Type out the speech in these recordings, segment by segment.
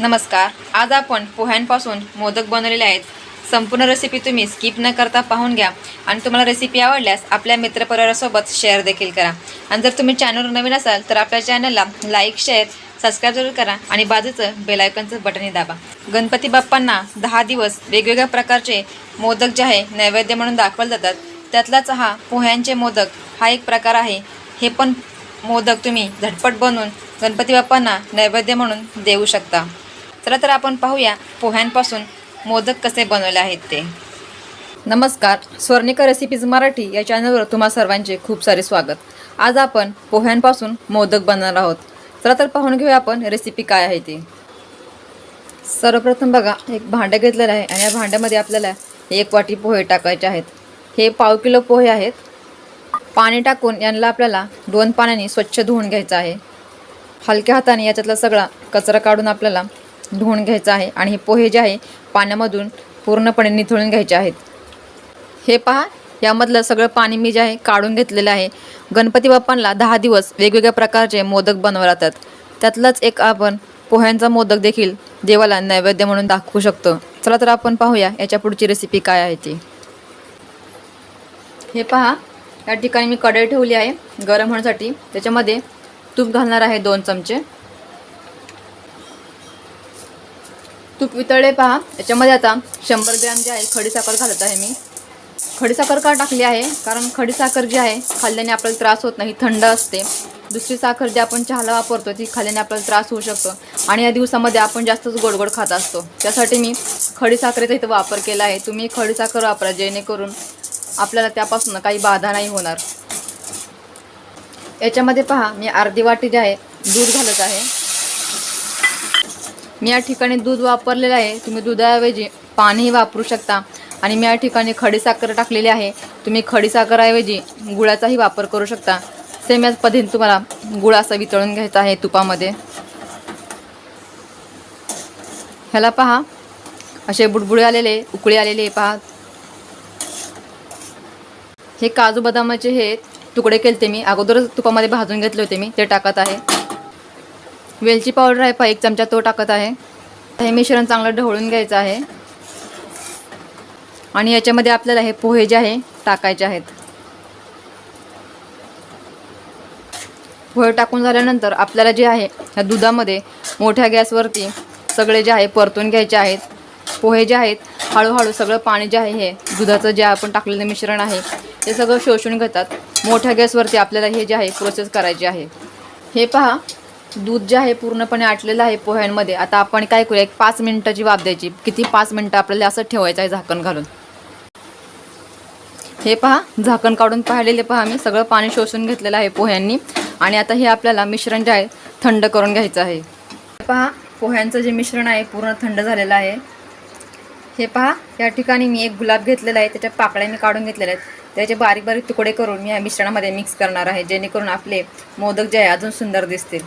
नमस्कार. आज आपण पोह्यांपासून मोदक बनवलेले आहेत. संपूर्ण रेसिपी तुम्ही स्किप न करता पाहून घ्या. आणि तुम्हाला रेसिपी आवडल्यास आपल्या मित्रपरिवारासोबत शेअर देखील करा. आणि जर तुम्ही चॅनलवर नवीन असाल तर आपल्या चॅनलला लाईक शेअर सबस्क्राईब जरूर करा आणि बाजूचं बेलायकनचं बटनही दाबा. गणपती बाप्पांना दहा दिवस वेगवेगळ्या प्रकारचे मोदक जे आहे नैवेद्य म्हणून दाखवले जातात. त्यातलाच हा पोह्यांचे मोदक हा एक प्रकार आहे. हे पण मोदक तुम्ही झटपट बनवून गणपती बाप्पांना नैवेद्य म्हणून देऊ शकता. चला तर आपण पाहूया पोह्यांपासून मोदक कसे बनवले आहेत ते. नमस्कार स्वर्णिका रेसिपीज मराठी या चॅनलवर तुम्हा सर्वांचे खूप सारे स्वागत. आज आपण पोह्यांपासून मोदक बनणार आहोत. चला तर पाहून घेऊया आपण रेसिपी काय आहे ती. सर्वप्रथम बघा एक भांडं घेतलेलं आहे आणि या भांड्यामध्ये आपल्याला एक वाटी पोहे टाकायचे आहेत. हे पाव किलो पोहे आहेत. पाणी टाकून यांना आपल्याला दोन पाण्याने स्वच्छ धुवून घ्यायचं आहे. हलक्या हाताने याच्यातला सगळा कचरा काढून आपल्याला धुवून घ्यायचं आहे आणि हे पोहे जे आहे पाण्यामधून पूर्णपणे निथळून घ्यायचे आहेत. हे पहा यामधलं सगळं पाणी मी जे आहे काढून घेतलेलं आहे. गणपती बाप्पांना दहा दिवस वेगवेगळ्या प्रकारचे मोदक बनवले जातात त्यातलाच एक आपण पोह्यांचा मोदक देखील देवाला नैवेद्य म्हणून दाखवू शकतो. चला तर आपण पाहूया याच्या पुढची रेसिपी काय आहे ती. हे पहा या ठिकाणी मी कढई ठेवली आहे गरम होण्यासाठी. त्याच्यामध्ये तूप घालणार आहे दोन चमचे. तूप वितळले पहा. याच्यामध्ये आता शंभर ग्रॅम जे आहे खडीसाखर घालत आहे मी. खडीसाखर का टाकली आहे? कारण खडीसाखर जी आहे खाल्ल्याने आपल्याला त्रास होत नाही थंड असते. दुसरी साखर जी आपण चहाला वापरतो ती खाल्ल्याने आपल्याला त्रास होऊ शकतो. आणि या दिवसामध्ये आपण जास्तच गोड गोड खात असतो. त्यासाठी मी खडीसाखरेचा इथं वापर केला आहे. तुम्ही खडीसाखर वापरा जेणेकरून आपल्याला त्यापासून काही बाधा नाही होणार. याच्यामध्ये पहा मी अर्धी वाटी जे आहे दूध घालत आहे. मी या ठिकाणी दूध वापरलेलं आहे. तुम्ही दुधाऐवजी पाणीही वापरू शकता. आणि मी या ठिकाणी खडीसाखर टाकलेली आहे. तुम्ही खडीसाखरऐवजी गुळाचाही वापर करू शकता. सेम याच पद्धतीने तुम्हाला गुळ असा वितळून घ्यायचा आहे तुपामध्ये. ह्याला पहा. असे बुडबुडे आलेले उकळी आलेले पहा. हे काजू बदामाचे हे तुकडे केले होते मी. अगोदरच तुपामध्ये भाजून घेतले होते मी. ते टाकत आहे. वेलची पावडर आहे पहा एक चमचा तो टाकत आहे. हे मिश्रण चांगलं ढवळून घ्यायचं आहे. आणि याच्यामध्ये आपल्याला हे पोहे जे आहे टाकायचे आहेत. पोहे टाकून झाल्यानंतर आपल्याला जे आहे ह्या दुधामध्ये मोठ्या गॅसवरती सगळे जे आहे परतून घ्यायचे आहेत. पोहे जे आहेत हळूहळू सगळं पाणी जे आहे हे दुधाचं जे आपण टाकलेलं मिश्रण आहे ते सगळं शोषून घेतात. मोठ्या गॅसवरती आपल्याला हे जे आहे प्रोसेस करायचे आहे. हे पहा दूध जे आहे पूर्णपणे आटलेलं आहे पोह्यांमध्ये. आता आपण काय करूया एक पाच मिनिटाची वाफ द्यायची किती पाच मिनटं आपल्याला असं ठेवायचं आहे झाकण घालून. हे पहा झाकण काढून पाहिलेले पहा मी सगळं पाणी शोषून घेतलेलं आहे पोह्यांनी. आणि आता हे आपल्याला मिश्रण जे आहे थंड करून घ्यायचं आहे. पहा पोह्यांचं जे मिश्रण आहे पूर्ण थंड झालेलं आहे. हे पहा या ठिकाणी मी एक गुलाब घेतलेला आहे त्याच्या पाकळ्या मी काढून घेतलेल्या आहेत. त्याचे बारीक बारीक तुकडे करून मी या मिश्रणामध्ये मिक्स करणार आहे जेणेकरून आपले मोदक जे आहे अजून सुंदर दिसतील.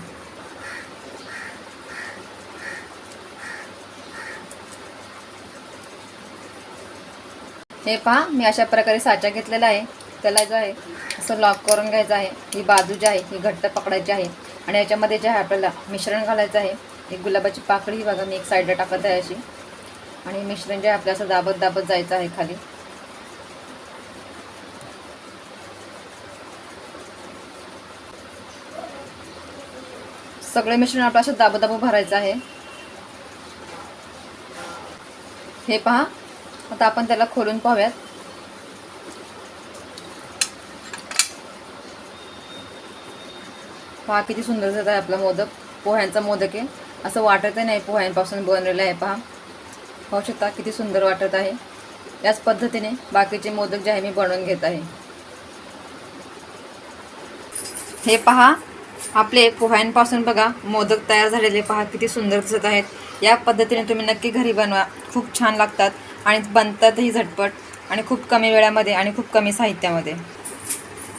हे पहा मी अशा प्रकारे साचा घेतलेला आहे. त्याला जो आहे असं लॉक करून घ्यायचं आहे. ही बाजू जी आहे ही घट्ट पकडायची आहे. आणि याच्यामध्ये जे आहे आपल्याला मिश्रण घालायचं आहे. एक गुलाबाची पाकळी ही बघा मी एक साईडला टाकत आहे अशी. आणि मिश्रण जे आहे आपल्या असं दाबत दाबत जायचं आहे खाली. सगळे मिश्रण आपलं असं दाबत भरायचं आहे. हे पहा आता आपण त्याला खोलून पाहूयात. पहा किती सुंदर दिसत आहे आपला मोदक. पोह्यांचा मोदक आहे. असं वाटत नाही पोह्यांपासून बनलेला आहे पहा. पाहू शकता किती सुंदर वाटत आहे. याच पद्धतीने बाकीचे मोदक जे आहे मी बनवून घेत आहे. हे पहा आपले पोह्यांपासून बघा मोदक तयार झालेले पहा किती सुंदर दिसत आहेत. या पद्धतीने तुम्ही नक्की घरी बनवा. खूप छान लागतात. आणि बनतातही झटपट आणि खूप कमी वेळामध्ये आणि खूप कमी साहित्यामध्ये.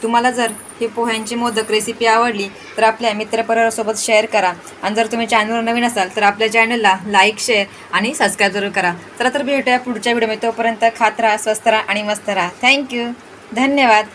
तुम्हाला जर ही पोह्यांची मोदक रेसिपी आवडली तर आपल्या मित्रपरिवारासोबत शेअर करा. आणि जर तुम्ही चॅनलवर नवीन असाल तर आपल्या चॅनलला लाईक शेअर आणि सबस्क्राईब जरूर करा. चला तर भेटूया पुढच्या व्हिडिओमध्ये तोपर्यंत खात राहा स्वस्त राहा आणि मस्त राहा. थँक्यू धन्यवाद.